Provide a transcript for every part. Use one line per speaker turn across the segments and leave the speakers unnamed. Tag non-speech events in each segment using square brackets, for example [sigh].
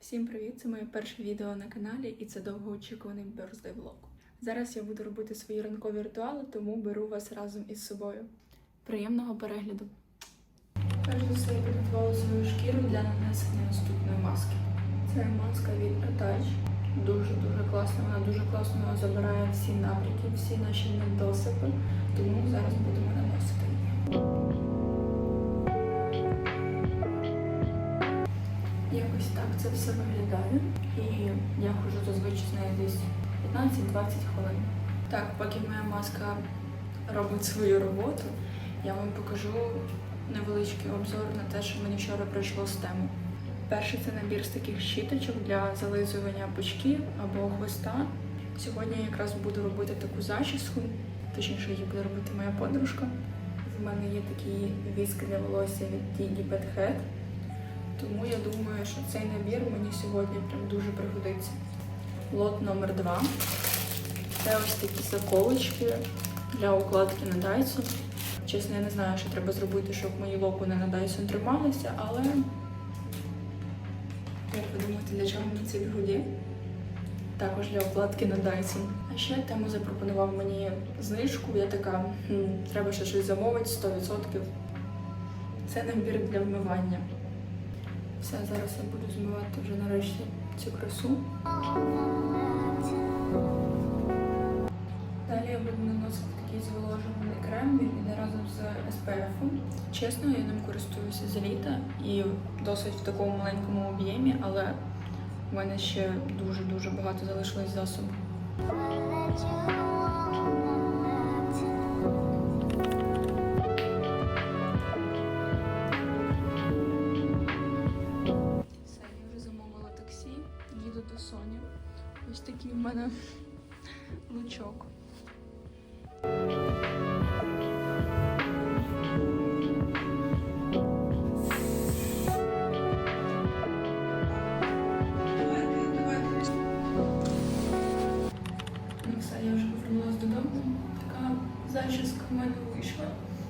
Всім привіт! Це моє перше відео на каналі і це довгоочікуваний birthday влог. Зараз я буду робити свої ранкові ритуали, тому беру вас разом із собою. Приємного перегляду! Перш за підготувала свою шкіру для нанесення наступної маски. Це маска від Attach. Дуже-дуже класна. Вона дуже класно забирає всі набряки, всі наші недосипи. Тому зараз будемо наносити її. Якось так це все виглядає. І я ходжу зазвичай з нею десь 15-20 хвилин. Так, поки моя маска робить свою роботу, я вам покажу невеличкий обзор на те, що мені вчора прийшло з тему. Перший це набір з таких щіточок для зализування пучків або хвоста. Сьогодні я якраз буду робити таку зачіску, точніше її буде робити моя подружка. В мене є такий віск для волосся від Digi Bad Head. Тому я думаю, що цей набір мені сьогодні прям дуже пригодиться. Лот номер 2 Це ось такі заколочки для укладки на Dyson. Чесно, я не знаю, що треба зробити, щоб мої локони на Dyson трималися, але для чого мені ці бігуді? Також для укладки на Dyson. А ще тему запропонував мені знижку. Я така, «Хм, треба ще щось замовити 100%. Це набір для вмивання. Все, зараз я буду змивати вже нарешті цю красу. Далі я буду наносити такий зволожуваний крем, він іде разом з SPF. Чесно, я ним користуюся з літа і досить в такому маленькому об'ємі, але в мене ще дуже-дуже багато залишилось засобу. Я вже повернулася додому. Така зачіска в мене вийшла.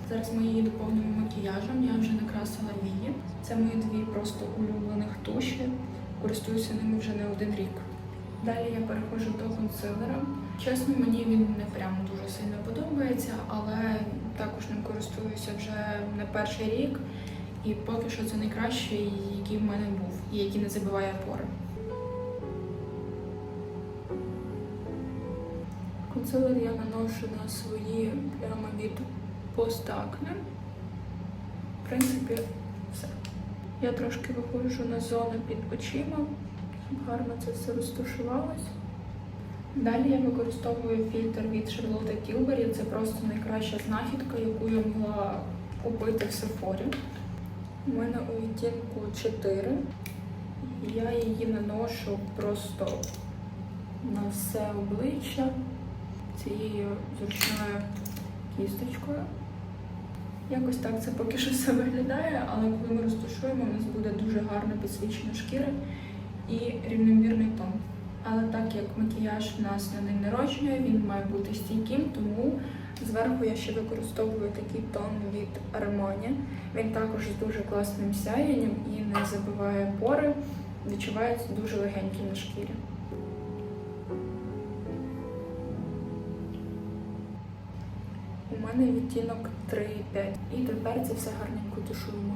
Зараз ми її доповнимо макіяжем. Я вже накрасила вії. Це мої дві просто улюблених туші. Користуюся ними вже не один рік. Далі я переходжу до консилера. Чесно, мені він не прям дуже сильно подобається, але також ним користуюся вже не перший рік. І поки що це найкращий, який в мене був, і який не забиває пори. Консилер я наношу на свої плями від постакне. В принципі, все. Я трошки виходжу на зону під очима, щоб гарно це все розташувалось. Далі я використовую фільтр від Charlotte Tilbury. Це просто найкраща знахідка, яку я могла купити в Сефорі. У мене у відтінку 4. Я її наношу просто на все обличчя цією зручною кісточкою. Якось так це поки що все виглядає, але коли ми розташуємо, у нас буде дуже гарно підсвічена шкіра і рівномірний тон. Але так як макіяж в нас на день народження, він має бути стійким, тому зверху я ще використовую такий тон від Armani. Він також з дуже класним сяєнням і не забиває пори, відчувається дуже легенький на шкірі. У мене відтінок 3,5. І тепер це все гарненько тушуємо.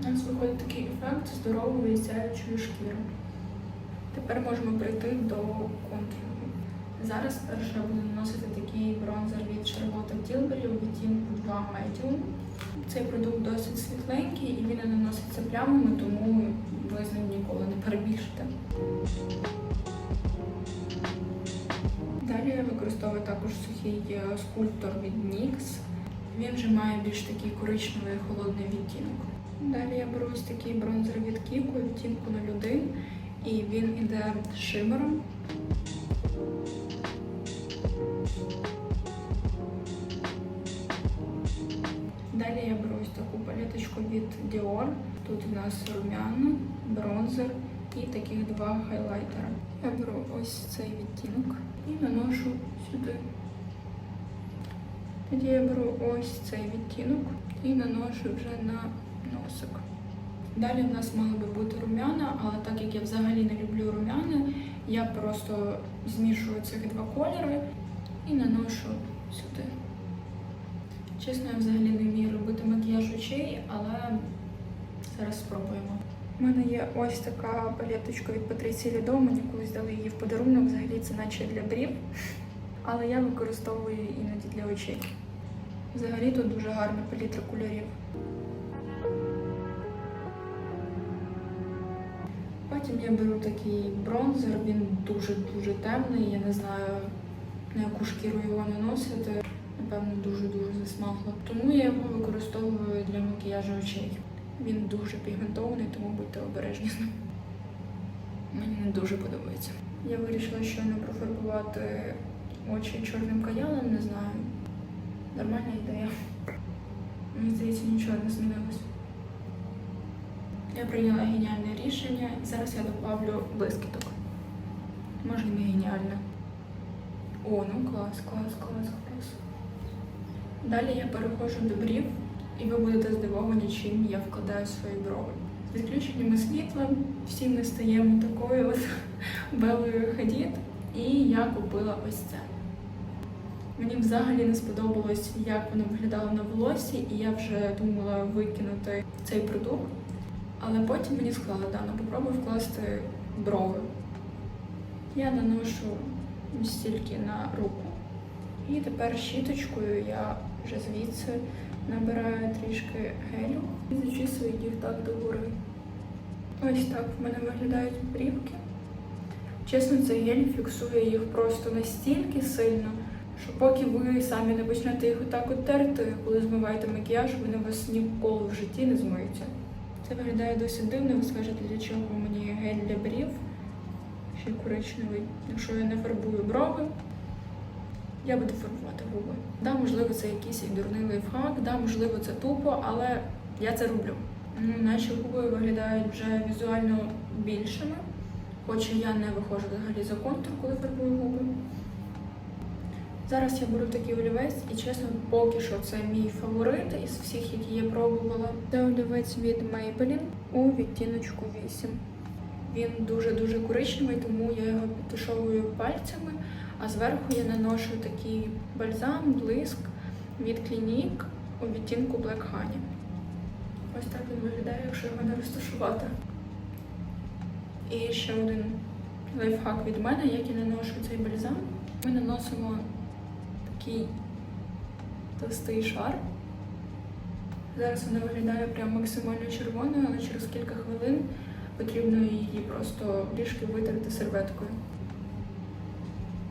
У нас виходить такий ефект здорової сяючої шкіри. Тепер можемо прийти до контуру. Зараз перше буду наносити такий бронзер від Charlotte Tilbury у відтінку 2 Medium. Цей продукт досить світленький і він не наноситься плямами, тому ви з ним ніколи не перебільшите. Я використовую також сухий е, скульптор від NYX. Він вже має більш такий коричневий холодний відтінок. Далі я беру ось такий бронзер від Kiko відтінку 01 і він іде шимером. Далі я беру ось таку палеточку від Dior. Тут у нас румяна, бронзер і таких два хайлайтера. Я беру ось цей відтінок. І наношу сюди. Тоді я беру ось цей відтінок і наношу вже на носик. Далі в нас мали би бути рум'яна, але так як я взагалі не люблю рум'яни, я просто змішую цих два кольори і наношу сюди. Чесно, я взагалі не вмію робити макіяж очей, але зараз спробуємо. У мене є ось така палеточка від Патриції Лідо, мені колись дали її в подарунок, взагалі це наче для брів, але я використовую її іноді для очей. Взагалі тут дуже гарна палітра кольорів. Потім я беру такий бронзер, він дуже-дуже темний, я не знаю на яку шкіру його наносити. Напевно, дуже-дуже засмагло. Тому я його використовую для макіяжу очей. Він дуже пігментований, тому будьте обережні з ним. Мені не дуже подобається. Я вирішила щойно профарбувати очі чорним каялом, не знаю. Нормальна ідея. Мені здається, нічого не змінилось. Я прийняла геніальне рішення і зараз я добавлю блискіток. Може, не геніальне. О, ну клас, клас, клас, клас. Далі я переходжу до брів, і ви будете здивовані, чим я вкладаю свої брови. З відключеннями світла всі ми стаємо такою от [laughs] белою хадід, і я купила ось це. Мені взагалі не сподобалось, як воно виглядало на волосі, і я вже думала викинути цей продукт. Але потім мені сказали, Дана, попробуй вкласти брови. Я наношу стільки на руку. І тепер щіточкою я вже звідси набираю трішки гелю і зачісую їх так догори. Ось так в мене виглядають брівки. Чесно, цей гель фіксує їх просто настільки сильно, що поки ви самі не почнете їх отак от терти, коли змиваєте макіяж, вони у вас ніколи в житті не змиються. Це виглядає досить дивно, ви скажете, для чого мені гель для брів, ще коричневий. Якщо я не фарбую брови, я буду фарбувати губи. Да, можливо, це якийсь дурний лайфхак, да, можливо, це тупо, але я це роблю. Ну, Наші губи виглядають вже візуально більшими, хоча я не виходжу взагалі за контур, коли фарбую губи. Зараз я беру такий олівець і чесно, поки що це мій фаворит із всіх, які я пробувала. Це олівець від Maybelline у відтіночку 8. Він дуже-дуже коричневий, тому я його підтушовую пальцями, а зверху я наношу такий бальзам, блиск від Clinique у відтінку Black Honey. Ось так він виглядає, якщо його не розташувати. І ще один лайфхак від мене, як я наношу цей бальзам. Ми наносимо такий товстий шар. Зараз вона виглядає прям максимально червоною, але через кілька хвилин потрібно її просто трішки витерти серветкою.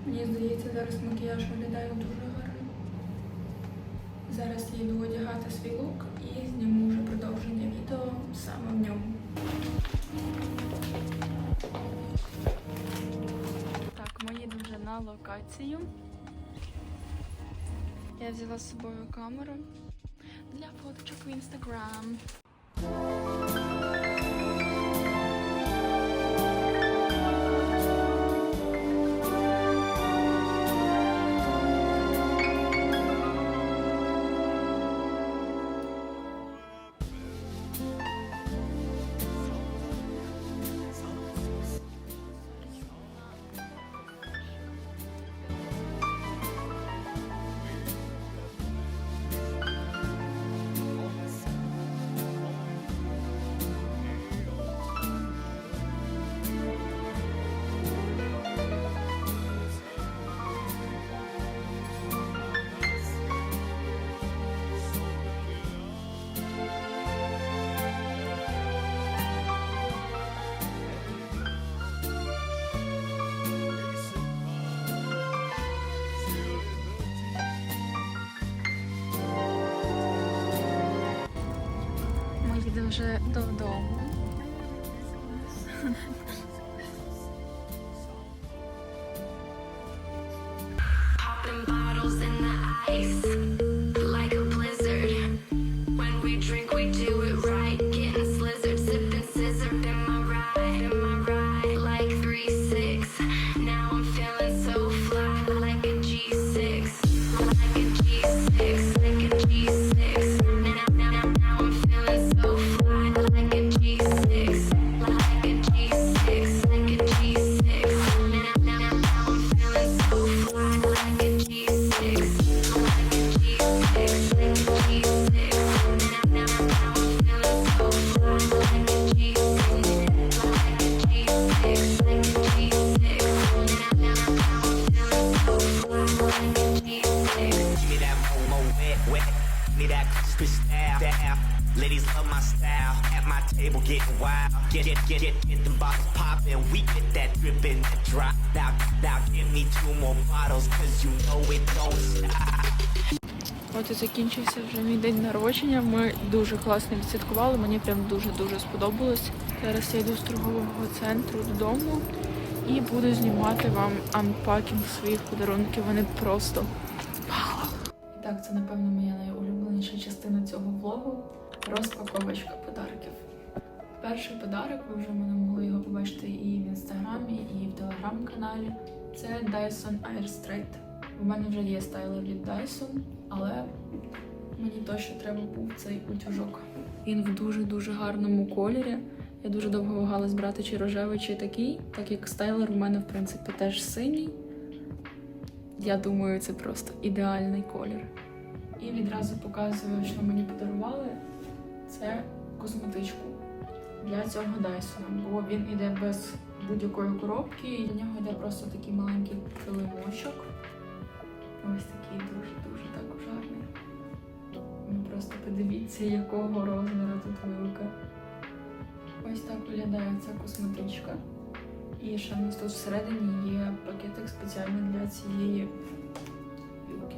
Мені здається, зараз макіяж виглядає дуже гарно. Зараз я йду одягати свій лук і зніму вже продовження відео саме в ньому. Так, ми їдемо вже на локацію. Я взяла з собою камеру для фоточок в інстаграм. Ми їдемо вже
table getting wild. Get get get get get them bottles poppin'. We get that drippin', that drop. Now now give me two more bottles, cause you know it don't stop.
От і закінчився вже мій день народження. Ми дуже класно відсвяткували. Мені прям дуже-дуже сподобалось. Зараз я йду з торгового центру додому і буду знімати вам анпакінг своїх подарунків. Вони просто вау! І так, це напевно моя найулюбленіша частина цього влогу розпаковочка подарків. Перший подарок, ви вже мене могли його побачити і в інстаграмі, і в телеграм-каналі. Це Dyson Airstraight. У мене вже є стайлер від Dyson, але мені точно треба був цей утюжок. Він в дуже-дуже гарному кольорі. Я дуже довго вагалась брати чи рожевий, чи такий, так як стайлер у мене, в принципі, теж синій. Я думаю, це просто ідеальний колір. І відразу показую, що мені подарували. Це косметичку для цього Дайсона, бо він іде без будь-якої коробки, і до нього йде просто такий маленький килимочок. Ось такий дуже-дуже також гарний. Ви просто подивіться, якого розміру тут вилка. Ось так виглядає ця косметичка. І ще в нас тут всередині є пакетик спеціально для цієї вілки.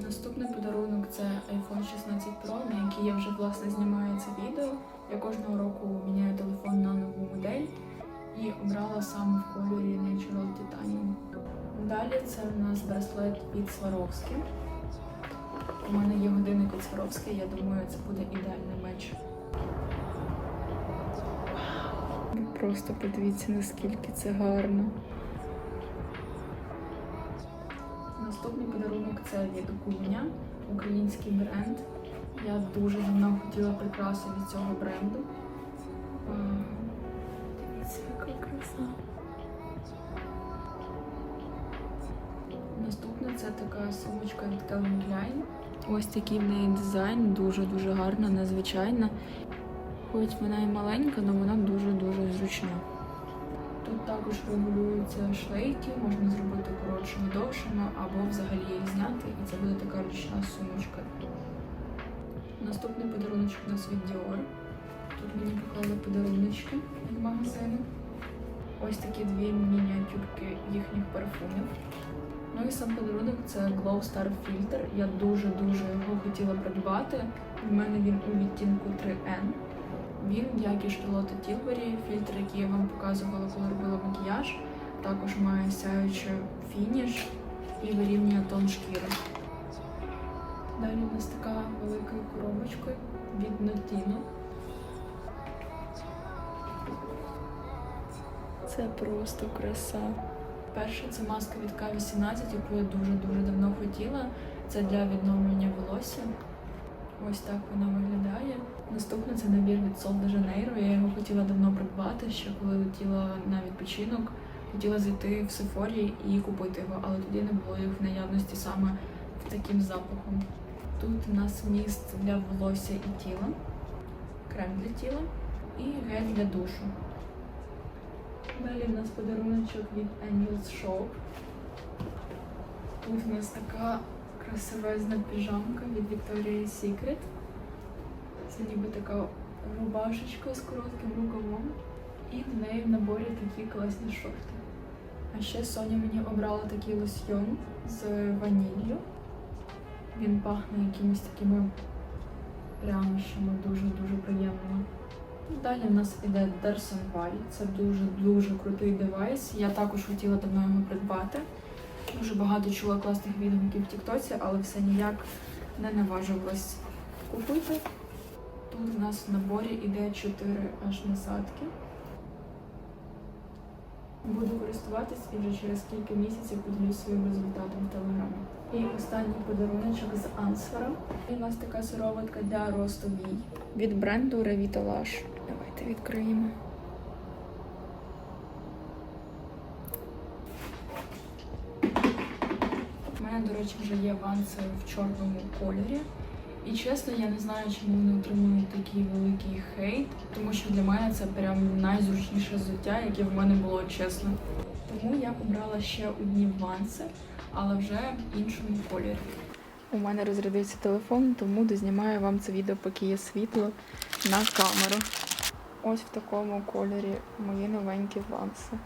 Наступний подарунок це iPhone 16 Pro, на який я вже власне знімаю це відео. Я кожного року міняю телефон на нову модель і обрала саме в кольорі Natural Titanium. Далі це в нас браслет від Сваровські. У мене є годинник від Сваровські, я думаю, це буде ідеальний меч. Просто подивіться, наскільки це гарно. Наступний подарунок це від Куня, український бренд. Я дуже давно хотіла прикрасу від цього бренду. Дивіться, яка краса. Наступна це така сумочка від Calvin Klein. Ось такий в неї дизайн, дуже-дуже гарна, незвичайна. Хоч вона і маленька, але вона дуже-дуже зручна. Тут також регулюються шлейки, можна зробити коротшими, довшими, або взагалі їх зняти, і це буде така ручна сумочка. Наступний подаруночок у нас від Dior. Тут мені поклали подаруночки від магазину. Ось такі дві мініатюрки їхніх парфумів. Ну і сам подарунок це Glow Star Filter. Я дуже-дуже його хотіла придбати. У мене він у відтінку 3N. Він, як і Charlotte Tilbury, фільтр, який я вам показувала, коли робила макіяж, також має сяючий фініш і вирівнює тон шкіри. Далі у нас така велика коробочка від Notino. Це просто краса. Перше це маска від К-18, яку я дуже-дуже давно хотіла. Це для відновлення волосся. Ось так вона виглядає. Наступне це набір від Sol de Janeiro. Я його хотіла давно придбати, ще коли летіла на відпочинок. Хотіла зайти в Сефорі і купити його, але тоді не було їх в наявності саме таким запахом. Тут у нас міст для волосся і тіла, крем для тіла і гель для душу. Далі в нас подаруночок від Angel's Shop. Тут у нас така красивезна піжамка від Victoria's Secret. Це ніби така рубашечка з коротким рукавом. І в неї в наборі такі класні шорти. А ще Соня мені обрала такий лосьйон з ваніллю. Він пахне якимись такими прянощами, дуже-дуже приємно. Далі в нас іде Derson Valley. Це дуже-дуже крутий девайс. Я також хотіла давно його придбати. Дуже багато чула класних відгуків в Тіктоці, але все ніяк не наважувалась купити. Тут в нас в наборі іде 4 аж насадки. Буду користуватись і вже через кілька місяців поділюсь своїм результатом в телеграмі. І останній подаруночок з Ансфера. І у нас така сироватка для росту вій від бренду Revitalash. Давайте відкриємо. У мене, до речі, вже є ванси в чорному кольорі. І чесно, я не знаю, чому вони отримують такий великий хейт, тому що для мене це прям найзручніше взуття, яке в мене було чесно. Тому я обрала ще одні ванси, але вже в іншому кольорі. У мене розрядився телефон, тому дознімаю вам це відео, поки є світло на камеру. Ось в такому кольорі мої новенькі ванси.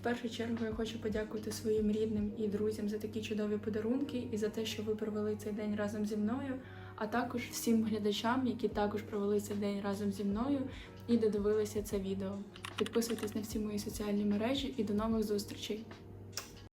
В першу чергу я хочу подякувати своїм рідним і друзям за такі чудові подарунки і за те, що ви провели цей день разом зі мною, а також всім глядачам, які також провели цей день разом зі мною і додивилися це відео. Підписуйтесь на всі мої соціальні мережі і до нових зустрічей!